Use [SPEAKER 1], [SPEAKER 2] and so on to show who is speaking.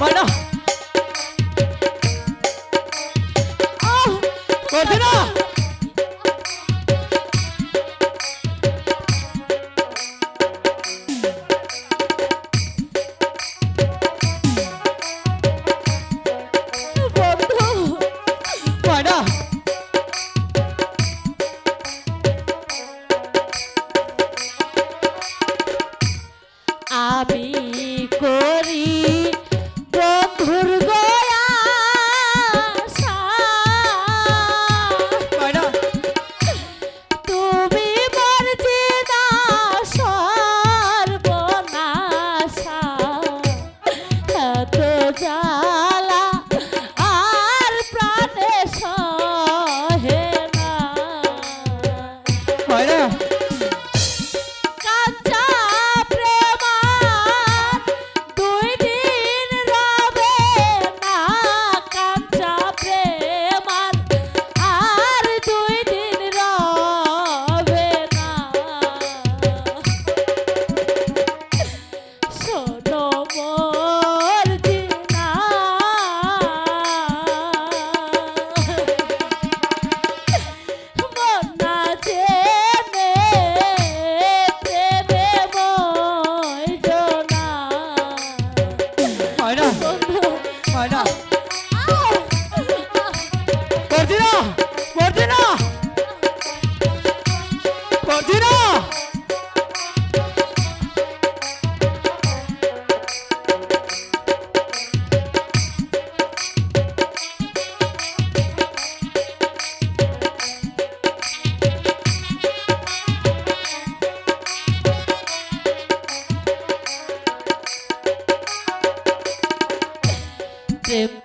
[SPEAKER 1] বলো।
[SPEAKER 2] করছে না dip.